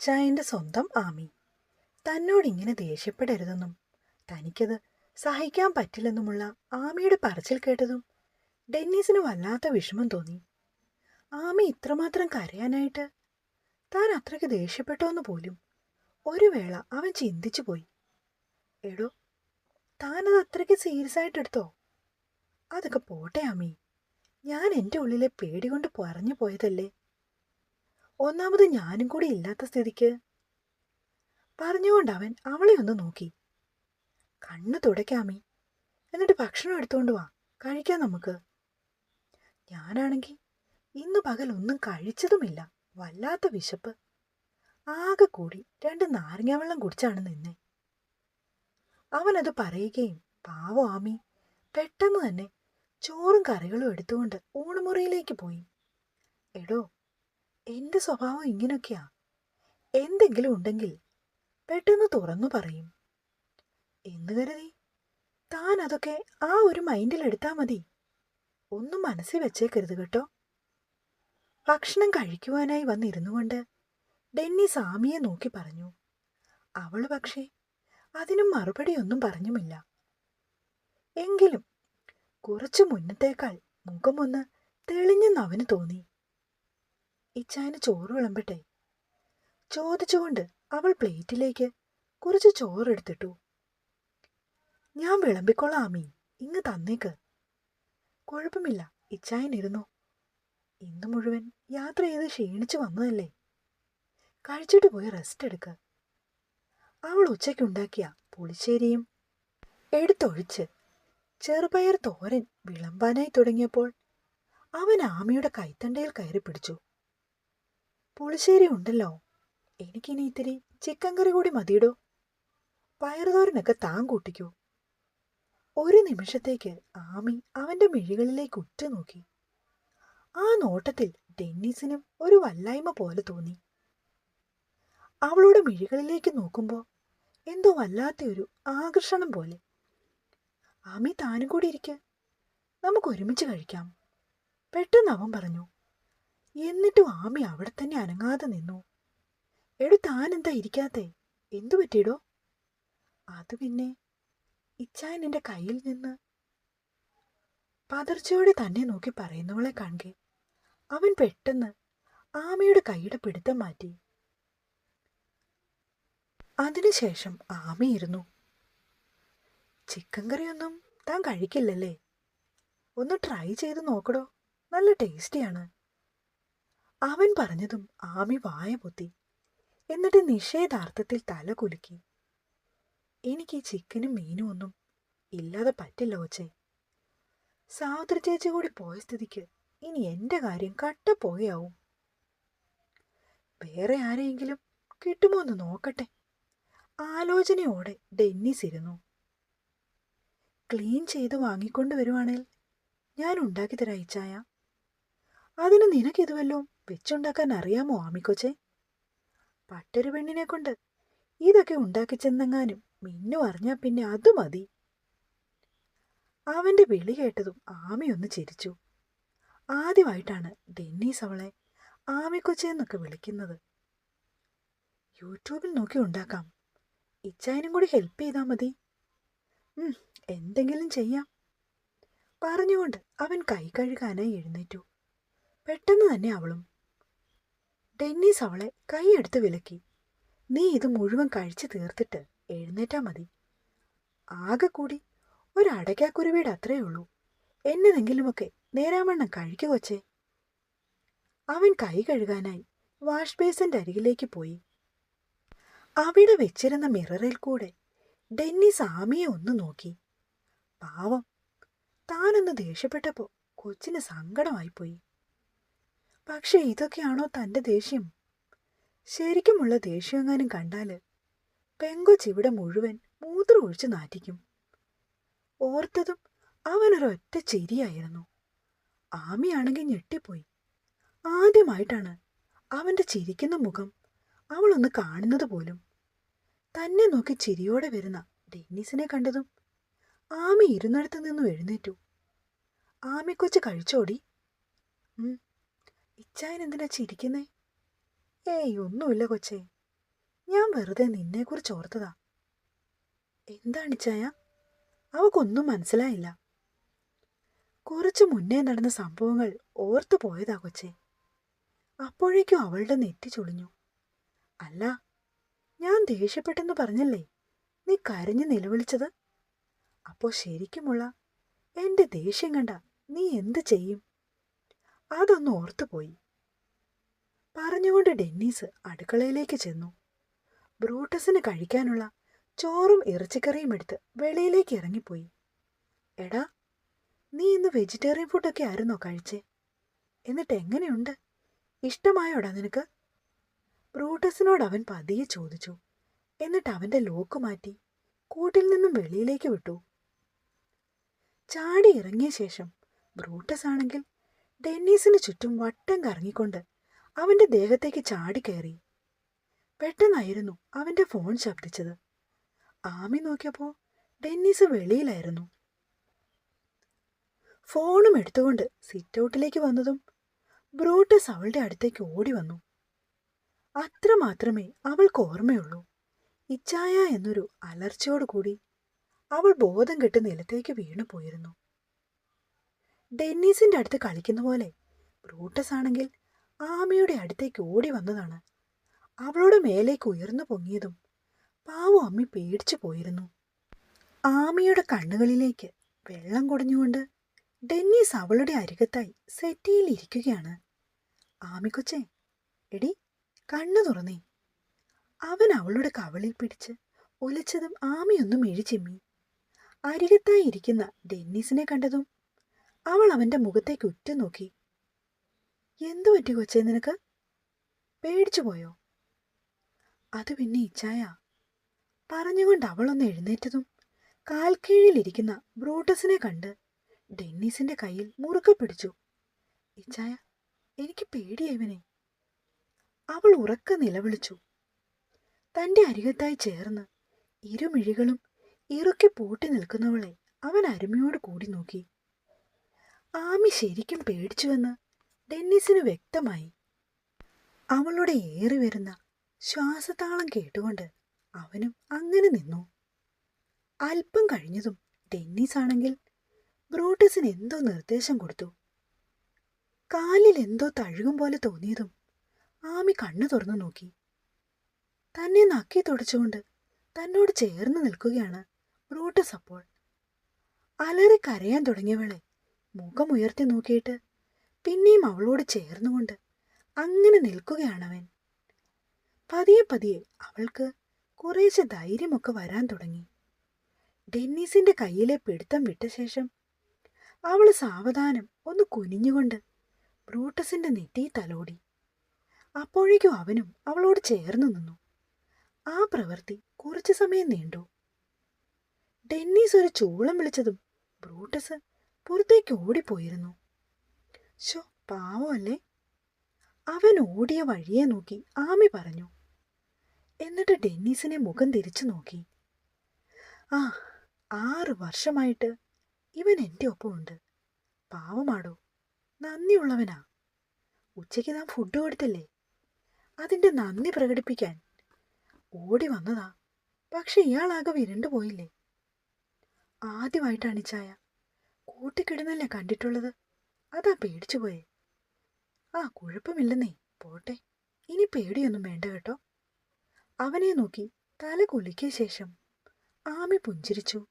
ഇച്ചായന്റെ സ്വന്തം ആമി. തന്നോട് ഇങ്ങനെ ദേഷ്യപ്പെടരുതെന്നും തനിക്കത് സഹിക്കാൻ പറ്റില്ലെന്നുമുള്ള ആമിയുടെ പറച്ചിൽ കേട്ടതും ഡെന്നീസിന് വല്ലാത്ത വിഷമം തോന്നി. ആമി ഇത്രമാത്രം കരയാനായിട്ട് താൻ അത്രയ്ക്ക് ദേഷ്യപ്പെട്ടോന്ന് പോലും ഒരു വേള അവൻ ചിന്തിച്ചു പോയി. എടോ താനത് അത്രയ്ക്ക് സീരിയസ് ആയിട്ടെടുത്തോ അതൊക്കെ പോട്ടെ ആമി. ഞാൻ എന്റെ ഉള്ളിലെ പേടി കൊണ്ട് പറഞ്ഞു പോയതല്ലേ? ഒന്നാമത് ഞാനും കൂടി ഇല്ലാത്ത സ്ഥിതിക്ക്. പറഞ്ഞുകൊണ്ട് അവൻ അവളെ ഒന്ന് നോക്കി. കണ്ണ് തുടയ്ക്കാമി എന്നിട്ട് ഭക്ഷണം എടുത്തുകൊണ്ട് വാ. കഴിക്കാം നമുക്ക്. ഞാനാണെങ്കിൽ ഇന്ന് പകൽ ഒന്നും കഴിച്ചതുമില്ല. വല്ലാത്ത വിശപ്പ്. ആകെ കൂടി രണ്ട് നാരങ്ങാവെള്ളം കുടിച്ചാണ് നിന്നെ. അവനത് പറയുകയും പാവോ ആമി. പെട്ടെന്ന് തന്നെ ചോറും കറികളും എടുത്തുകൊണ്ട് ഊണുമുറിയിലേക്ക് പോയി. എടോ എന്റെ സ്വഭാവം ഇങ്ങനെയൊക്കെയാ എന്തെങ്കിലും ഉണ്ടെങ്കിൽ പെട്ടെന്ന് തുറന്നു പറയും. എന്ന് കരുതി താൻ അതൊക്കെ ആ ഒരു മൈൻഡിൽ എടുത്താൽ മതി. ഒന്നും മനസ്സിൽ വെച്ചേക്കരുത് കേട്ടോ. ഭക്ഷണം കഴിക്കുവാനായി വന്നിരുന്നു കൊണ്ട് ഡെന്നി സാമിയെ നോക്കി പറഞ്ഞു. അവൾ പക്ഷേ അതിനും മറുപടിയൊന്നും പറഞ്ഞുമില്ല. എങ്കിലും കുറച്ചു മുന്നത്തേക്കാൾ മുഖമൊന്ന് തെളിഞ്ഞെന്ന് അവന് തോന്നി. ഇച്ചായന് ചോറ് വിളമ്പട്ടെ. ചോദിച്ചുകൊണ്ട് അവൾ പ്ലേറ്റിലേക്ക് കുറച്ച് ചോറെടുത്തിട്ടു ഞാൻ വിളമ്പിക്കൊള്ളാം ആമി ഇങ്ങ് തന്നേക്ക്. കുഴപ്പമില്ല ഇച്ചായനിരുന്നു ഇന്ന് മുഴുവൻ യാത്ര ചെയ്ത് ക്ഷീണിച്ചു വന്നതല്ലേ. കഴിച്ചിട്ട് പോയി റെസ്റ്റ് എടുക്ക. അവൾ ഉച്ചയ്ക്കുണ്ടാക്കിയ പുളിശ്ശേരിയും എടുത്തൊഴിച്ച് ചെറുപയർ തോരൻ വിളമ്പാനായി തുടങ്ങിയപ്പോൾ അവൻ ആമിയുടെ കൈത്തണ്ടയിൽ കയറി പിടിച്ചു പുളിശ്ശേരി ഉണ്ടല്ലോ. എനിക്കിനി ഇത്തിരി ചിക്കൻ കറി കൂടി മതിയിടോ? പയറുതോരനൊക്കെ താൻ കൂട്ടിക്കോ. ഒരു നിമിഷത്തേക്ക് ആമി അവന്റെ മിഴികളിലേക്ക് ഉറ്റുനോക്കി. ആ നോട്ടത്തിൽ ഡെന്നീസിനും ഒരു വല്ലായ്മ പോലെ തോന്നി. അവളുടെ മിഴികളിലേക്ക് നോക്കുമ്പോൾ എന്തോ വല്ലാത്ത ഒരു ആകർഷണം പോലെ. ആമി താനും കൂടി ഇരിക്ക. നമുക്ക് ഒരുമിച്ച് കഴിക്കാം. പെട്ടെന്ന് അവൻ പറഞ്ഞു എന്നിട്ടും ആമി അവിടെ തന്നെ അനങ്ങാതെ നിന്നു. എടോ താൻ എന്താ ഇരിക്കാത്തെ? എന്തു പറ്റിയിടോ? അത് പിന്നെ ഇച്ചായൻ എന്റെ കയ്യിൽ നിന്ന് പതർച്ചയോടെ തന്നെ നോക്കി പറയുന്നവളെ കാണുക അവൻ പെട്ടെന്ന് ആമയുടെ കൈയുടെ പിടുത്തം മാറ്റി. അതിനുശേഷം ആമയിരുന്നു ചിക്കൻ കറിയൊന്നും താൻ കഴിക്കില്ലല്ലേ? ഒന്ന് ട്രൈ ചെയ്ത് നോക്കടോ. നല്ല ടേസ്റ്റിയാണ്. അവൻ പറഞ്ഞതും ആമി വായ പൊത്തി. എന്നിട്ട് നിഷേധാർത്ഥത്തിൽ തല കുലുക്കി. എനിക്ക് ചിക്കനും മീനും ഒന്നും ഇല്ലാതെ പറ്റില്ല ഒച്ചേ സാവിത്രി ചേച്ചി കൂടി പോയ സ്ഥിതിക്ക് ഇനി എന്റെ കാര്യം കട്ട പോയാവും വേറെ ആരെയെങ്കിലും കിട്ടുമോ എന്ന് നോക്കട്ടെ. ആലോചനയോടെ ഡെന്നിസ് ഇരുന്നു. ക്ലീൻ ചെയ്ത് വാങ്ങിക്കൊണ്ട് വരുവാണേൽ ഞാൻ ഉണ്ടാക്കി തരാം ഇച്ചായ അതിന് നിനക്കിത് വല്ലതും വെച്ചുണ്ടാക്കാൻ അറിയാമോ ആമിക്കൊച്ചെ? പട്ടൊരു പെണ്ണിനെ കൊണ്ട് ഇതൊക്കെ ഉണ്ടാക്കി ചെന്നെങ്ങാനും മിന്നു അറിഞ്ഞാ പിന്നെ അത് മതി. അവന്റെ വിളി കേട്ടതും ആമി ഒന്ന് ചിരിച്ചു. ആദ്യമായിട്ടാണ് ഡെന്നീസ് അവളെ ആമിക്കൊച്ചെന്നൊക്കെ വിളിക്കുന്നത്. യൂട്യൂബിൽ നോക്കി ഉണ്ടാക്കാം. ഇച്ചായനും കൂടി ഹെൽപ്പ് ചെയ്താൽ മതി. എന്തെങ്കിലും ചെയ്യാം. പറഞ്ഞുകൊണ്ട് അവൻ കൈ കഴുകാനായി എഴുന്നേറ്റു. പെട്ടെന്ന് തന്നെ അവളും ഡെന്നീസ് അവളെ കൈയെടുത്ത് വിലക്കി. നീ ഇത് മുഴുവൻ കഴിച്ചു തീർത്തിട്ട് എഴുന്നേറ്റാ മതി. ആകെ കൂടി ഒരടയ്ക്കാക്കുരുവീട് അത്രയേ ഉള്ളൂ. എന്നതെങ്കിലുമൊക്കെ നേരാമണ്ണം കഴിക്കുക കൊച്ചേ. അവൻ കൈ കഴുകാനായി വാഷ് അരികിലേക്ക് പോയി. അവിടെ വെച്ചിരുന്ന മിററിൽ കൂടെ ഡെന്നിസ് ആമിയെ ഒന്ന് നോക്കി. പാവം താനൊന്ന് ദേഷ്യപ്പെട്ടപ്പോ കൊച്ചിന് സങ്കടമായിപ്പോയി. പക്ഷെ ഇതൊക്കെയാണോ തന്റെ ദേഷ്യം? ശരിക്കുമുള്ള ദേഷ്യമെങ്ങാനും കണ്ടാൽ പെങ്കൊച്ച് ഇവിടെ മുഴുവൻ മൂത്രം ഒഴിച്ച് നാറ്റിക്കും. ഓർത്തതും അവനൊരൊറ്റ ചിരിയായിരുന്നു. ആമിയാണെങ്കിൽ ഞെട്ടിപ്പോയി. ആദ്യമായിട്ടാണ് അവന്റെ ചിരിക്കുന്ന മുഖം അവളൊന്ന് കാണുന്നത് പോലും. തന്നെ നോക്കി ചിരിയോടെ വരുന്ന ഡെന്നിസിനെ കണ്ടതും ആമി ഇരുന്നിടത്തു നിന്നും എഴുന്നേറ്റു. ആമിക്കൊച്ച് കഴിച്ചോടി. ഇച്ചായൻ എന്തിനാ ചിരിക്കുന്നേ? ഏയ് ഒന്നുമില്ല കൊച്ചേ. ഞാൻ വെറുതെ നിന്നെക്കുറിച്ച് ഓർത്തതാ. എന്താണ് ഇച്ചായ? അവക്കൊന്നും മനസ്സിലായില്ല. കുറച്ചു മുന്നേ നടന്ന സംഭവങ്ങൾ ഓർത്തു പോയതാ കൊച്ചെ. അപ്പോഴേക്കും അവളുടെ നെറ്റി ചൊളിഞ്ഞു. അല്ല ഞാൻ ദേഷ്യപ്പെട്ടെന്ന് പറഞ്ഞല്ലേ? നീ കരഞ്ഞു നിലവിളിച്ചത്? അപ്പോ ശരിക്കുമുള്ള എന്റെ ദേഷ്യം കണ്ട നീ എന്ത് ചെയ്യും? അതൊന്ന് ഓർത്തുപോയി പറഞ്ഞുകൊണ്ട് ഡെന്നീസ് അടുക്കളയിലേക്ക് ചെന്നു. ബ്രൂട്ടസിന് കഴിക്കാനുള്ള ചോറും ഇറച്ചിക്കറിയും എടുത്ത് വെളിയിലേക്ക് ഇറങ്ങിപ്പോയി. എടാ നീ ഇന്ന് വെജിറ്റേറിയൻ ഫുഡൊക്കെ ആയിരുന്നോ കഴിച്ചേ? എന്നിട്ട് എങ്ങനെയുണ്ട്? ഇഷ്ടമായോടാ നിനക്ക്? ബ്രൂട്ടസിനോട് അവൻ പതിയെ ചോദിച്ചു. എന്നിട്ട് അവന്റെ ലോക്ക് മാറ്റി കൂട്ടിൽ നിന്നും വെളിയിലേക്ക് വിട്ടു. ചാടി ഇറങ്ങിയ ശേഷം ബ്രൂട്ടസ് ആണെങ്കിൽ ഡെന്നീസിന് ചുറ്റും വട്ടം കറങ്ങിക്കൊണ്ട് അവന്റെ ദേഹത്തേക്ക് ചാടിക്കയറി പെട്ടെന്നായിരുന്നു അവന്റെ ഫോൺ ശബ്ദിച്ചത്. ആമി നോക്കിയപ്പോ ഡെന്നീസ് വെളിയിലായിരുന്നു. ഫോണും എടുത്തുകൊണ്ട് സിറ്റ് ഔട്ടിലേക്ക് വന്നതും ബ്രൂട്ടസ് അവളുടെ അടുത്തേക്ക് ഓടി വന്നു. അത്ര മാത്രമേ അവൾക്ക് ഓർമ്മയുള്ളൂ. ഇച്ചായ എന്നൊരു അലർച്ചയോടുകൂടി അവൾ ബോധം കെട്ട് നിലത്തേക്ക് വീണു പോയിരുന്നു ഡെന്നീസിന്റെ അടുത്ത് കളിക്കുന്ന പോലെ. ബ്രൂട്ടസ് ആണെങ്കിൽ ആമയുടെ അടുത്തേക്ക് ഓടി വന്നതാണ്. അവളുടെ മേലേക്ക് ഉയർന്നു പൊങ്ങിയതും പാവം അമ്മി പേടിച്ചു പോയിരുന്നു. ആമയുടെ കണ്ണുകളിലേക്ക് വെള്ളം കുടഞ്ഞുകൊണ്ട് ഡെന്നീസ് അവളുടെ അരികത്തായി സെറ്റിയിൽ ഇരിക്കുകയാണ്. ആമിക്കൊച്ചേ എടി കണ്ണു തുറന്നേ. അവൻ അവളുടെ കവളിൽ പിടിച്ച് ഒലിച്ചതും ആമയൊന്നും എഴിച്ചിമ്മി അരികത്തായി ഇരിക്കുന്ന ഡെന്നീസിനെ കണ്ടതും അവൾ അവന്റെ മുഖത്തേക്ക് ഉറ്റുനോക്കി. എന്തു പറ്റി കൊച്ചേ നിനക്ക്? പേടിച്ചു പോയോ? അത് പിന്നെ ഇച്ചായ. പറഞ്ഞുകൊണ്ട് അവളൊന്ന് എഴുന്നേറ്റതും കാൽക്കീഴിലിരിക്കുന്ന ബ്രൂട്ടസിനെ കണ്ട് ഡെന്നീസിന്റെ കയ്യിൽ മുറുക്കെ പിടിച്ചു. ഇച്ചായ എനിക്ക് പേടിയായവനെ അവൾ ഉറക്ക നിലവിളിച്ചു. തന്റെ അരികത്തായി ചേർന്ന് ഇരുമിഴികളും ഇറുക്കി പൂട്ടി നിൽക്കുന്നവളെ അവൻ അരുമയോട് കൂടി നോക്കി. ആമി ശരിക്കും പേടിച്ചുവെന്ന് ഡെന്നിസിന് വ്യക്തമായി. അവളുടെ ഏറി വരുന്ന ശ്വാസതാളം കേട്ടുകൊണ്ട് അവനും അങ്ങനെ നിന്നു. അല്പം കഴിഞ്ഞതും ഡെന്നീസ് ആണെങ്കിൽ ബ്രൂട്ടസിന് എന്തോ നിർദ്ദേശം കൊടുത്തു. കാലിൽ എന്തോ തഴുകും പോലെ തോന്നിയതും ആമി കണ്ണു തുറന്നു നോക്കി. തന്നെ നക്കി തുടച്ചുകൊണ്ട് തന്നോട് ചേർന്ന് നിൽക്കുകയാണ് ബ്രൂട്ടസ് അപ്പോൾ. അലറി കരയാൻ തുടങ്ങിയവളെ മുഖമുയർത്തി നോക്കിയിട്ട് പിന്നെയും അവളോട് ചേർന്നുകൊണ്ട് അങ്ങനെ നിൽക്കുകയാണ് അവൻ പതിയെ പതിയെ അവൾക്ക് കുറേശ്ശെ ധൈര്യമൊക്കെ വരാൻ തുടങ്ങി. ഡെന്നീസിന്റെ കയ്യിലെ പിടുത്തം വിട്ട ശേഷം അവൾ സാവധാനം ഒന്ന് കുനിഞ്ഞുകൊണ്ട് ബ്രൂട്ടസിന്റെ നെറ്റി തലോടി. അപ്പോഴേക്കും അവനും അവളോട് ചേർന്നു നിന്നു. ആ പ്രവൃത്തി കുറച്ചു സമയം നീണ്ടു. ഡെന്നീസ് ഒരു ചൂളം വിളിച്ചതും ബ്രൂട്ടസ് പുറത്തേക്ക് ഓടിപ്പോയിരുന്നു. ശോ പാവമല്ലേ? അവൻ ഓടിയ വഴിയെ നോക്കി ആമി പറഞ്ഞു. എന്നിട്ട് ഡെന്നീസിനെ മുഖം തിരിച്ചു നോക്കി. ആ ആറ് വർഷമായിട്ട് ഇവൻ എന്റെ ഒപ്പമുണ്ട്. പാവമാടോ നന്ദിയുള്ളവനാ. ഉച്ചയ്ക്ക് നാം ഫുഡ് കൊടുത്തല്ലേ? അതിന്റെ നന്ദി പ്രകടിപ്പിക്കാൻ ഓടി വന്നതാ. പക്ഷെ ഇയാളാകെ വിരണ്ടു പോയില്ലേ ആദ്യമായിട്ടാണ് ചായ. കൂട്ടിക്കിടുന്നല്ലേ കണ്ടിട്ടുള്ളത്? അതാ പേടിച്ചു പോയേ. ആ കുഴപ്പമില്ലെന്നേ. പോട്ടെ. ഇനി പേടിയൊന്നും വേണ്ട കേട്ടോ. അവനെ നോക്കി തല കുലുക്കിയ ശേഷം ആമി പുഞ്ചിരിച്ചു.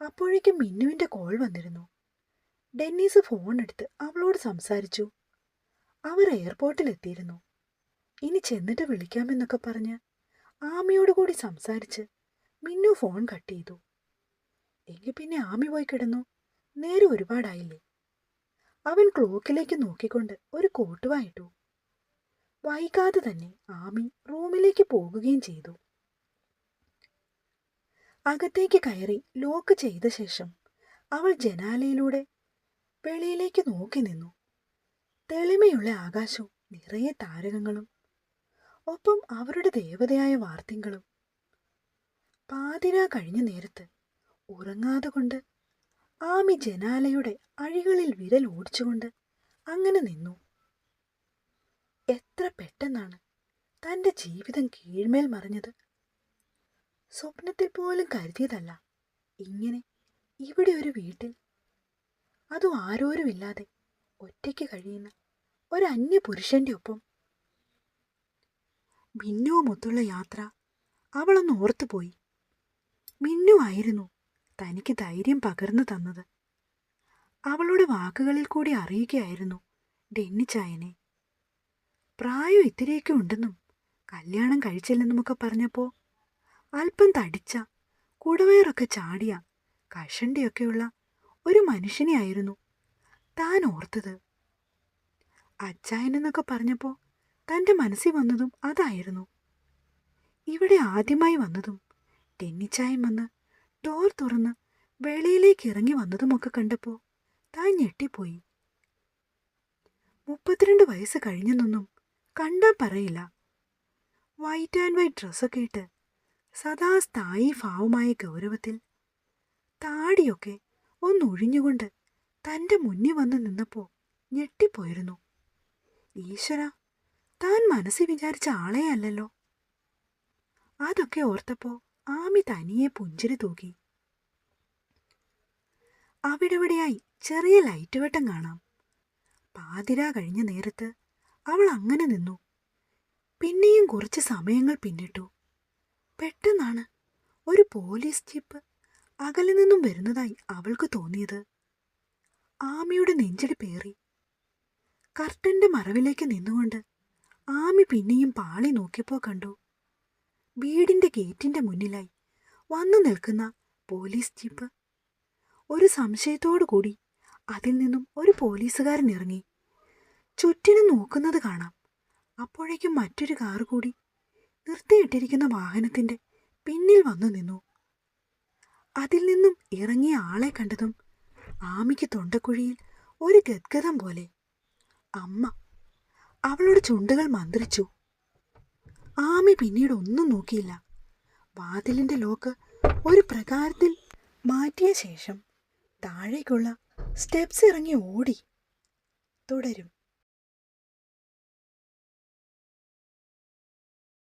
അപ്പോഴേക്കും മിന്നുവിന്റെ കോൾ വന്നിരുന്നു. ഡെന്നീസ് ഫോൺ എടുത്ത് അവളോട് സംസാരിച്ചു. അവർ എയർപോർട്ടിലെത്തിയിരുന്നു. ഇനി ചെന്നിട്ട് വിളിക്കാമെന്നൊക്കെ പറഞ്ഞ് ആമിയോട് കൂടി സംസാരിച്ച് മിന്നു ഫോൺ കട്ട് ചെയ്തു. എങ്കിൽ പിന്നെ ആമി പോയി കിടന്നു. നേരെ ഒരുപാടായില്ലേ? അവൻ ക്ലോക്കിലേക്ക് നോക്കിക്കൊണ്ട് ഒരു കോട്ടുവായിട്ടു വൈകാതെ തന്നെ ആമി റൂമിലേക്ക് പോകുകയും ചെയ്തു. അകത്തേക്ക് കയറി ലോക്ക് ചെയ്ത ശേഷം അവൾ ജനാലയിലൂടെ വെളിയിലേക്ക് നോക്കി നിന്നു. തെളിമയുള്ള ആകാശവും നിറയെ താരകങ്ങളും ഒപ്പം അവരുടെ ദേവതയായ വാർത്തിങ്കളും പാതിരാ കഴിഞ്ഞ നേരത്ത് ഉറങ്ങാതെ കൊണ്ട് ആമി ജനാലയുടെ അഴികളിൽ വിരൽ ഓടിച്ചുകൊണ്ട് അങ്ങനെ നിന്നു. എത്ര പെട്ടെന്നാണ് തന്റെ ജീവിതം കീഴ്മേൽ മറിഞ്ഞത്. സ്വപ്നത്തിൽ പോലും കരുതിയതല്ല ഇങ്ങനെ ഇവിടെ ഒരു വീട്ടിൽ. അതും ആരോരുമില്ലാതെ ഒറ്റയ്ക്ക് കഴിയുന്ന ഒരു അന്യ പുരുഷന്റെ ഒപ്പം. മിന്നുവുമൊത്തുള്ള യാത്ര അവളൊന്ന് ഓർത്തുപോയി. മിന്നു ആയിരുന്നു തനിക്ക് ധൈര്യം പകർന്നു തന്നത്. അവളുടെ വാക്കുകളിൽ കൂടി അറിയുകയായിരുന്നു ഡെന്നിച്ചായനെ പ്രായം ഇത്തിരിയൊക്കെ ഉണ്ടെന്നും കല്യാണം കഴിച്ചില്ലെന്നുമൊക്കെ പറഞ്ഞപ്പോൾ അല്പം തടിച്ച കുടവയറൊക്കെ ചാടിയ കഷണ്ടിയൊക്കെയുള്ള ഒരു മനുഷ്യനെയായിരുന്നു താൻ ഓർത്തത്. അച്ചായനെന്നൊക്കെ പറഞ്ഞപ്പോൾ തന്റെ മനസ്സിൽ വന്നതും അതായിരുന്നു. ഇവിടെ ആദ്യമായി വന്നതും ടെന്നിച്ചായം വന്ന് ഡോർ തുറന്ന് വെളിയിലേക്ക് ഇറങ്ങി വന്നതുമൊക്കെ കണ്ടപ്പോ താൻ ഞെട്ടിപ്പോയി. മുപ്പത്തിരണ്ട് വയസ്സ് കഴിഞ്ഞെന്നൊന്നും കണ്ടാൽ പറയില്ല. വൈറ്റ് ആൻഡ് വൈറ്റ് ഡ്രസ്സൊക്കെ ഇട്ട് സദാ സ്ഥായി ഭാവമായ ഗൗരവത്തിൽ താടിയൊക്കെ ഒന്നൊഴിഞ്ഞുകൊണ്ട് തന്റെ മുന്നിൽ വന്ന് നിന്നപ്പോ ഞെട്ടിപ്പോയിരുന്നു. ഈശ്വര താൻ മനസ്സിൽ വിചാരിച്ച ആളെയല്ലോ അതൊക്കെ ഓർത്തപ്പോ ആമി തനിയെ പുഞ്ചിരി തൂക്കി. അവിടെവിടെയായി ചെറിയ ലൈറ്റ് വെട്ടം കാണാം. പാതിര കഴിഞ്ഞ നേരത്ത് അവൾ അങ്ങനെ നിന്നു. പിന്നെയും കുറച്ച് സമയങ്ങൾ പിന്നിട്ടു. പെട്ടെന്നാണ് ഒരു പോലീസ് ജീപ്പ് അകലെ നിന്നും വരുന്നതായി അവൾക്ക് തോന്നിയത്. ആമിയുടെ നെഞ്ചടി പേറി. കർട്ടന്റെ മറവിലേക്ക് നിന്നുകൊണ്ട് ആമി പിന്നെയും പാളി നോക്കിയപ്പോൾ കണ്ടു. വീടിന്റെ ഗേറ്റിന്റെ മുന്നിലായി വന്നു നിൽക്കുന്ന പോലീസ് ജീപ്പ്. ഒരു സംശയത്തോടു കൂടി അതിൽ നിന്നും ഒരു പോലീസുകാരൻ ഇറങ്ങി. ചുറ്റിനും നോക്കുന്നത് കാണാം. അപ്പോഴേക്കും മറ്റൊരു കാറ് കൂടി നിർത്തിയിട്ടിരിക്കുന്ന വാഹനത്തിന്റെ പിന്നിൽ വന്നു നിന്നു. അതിൽ നിന്നും ഇറങ്ങിയ ആളെ കണ്ടതും ആമിക്ക് തൊണ്ടക്കുഴിയിൽ ഒരു ഗദ്ഗതം പോലെ. അമ്മ അവളുടെ ചുണ്ടുകൾ മന്ത്രിച്ചു. ആമി പിന്നീട് ഒന്നും നോക്കിയില്ല. വാതിലിന്റെ ലോക്ക് ഒരു പ്രകാരത്തിൽ മാറ്റിയ ശേഷം താഴേക്കുള്ള സ്റ്റെപ്സ് ഇറങ്ങി ഓടി. തുടരും.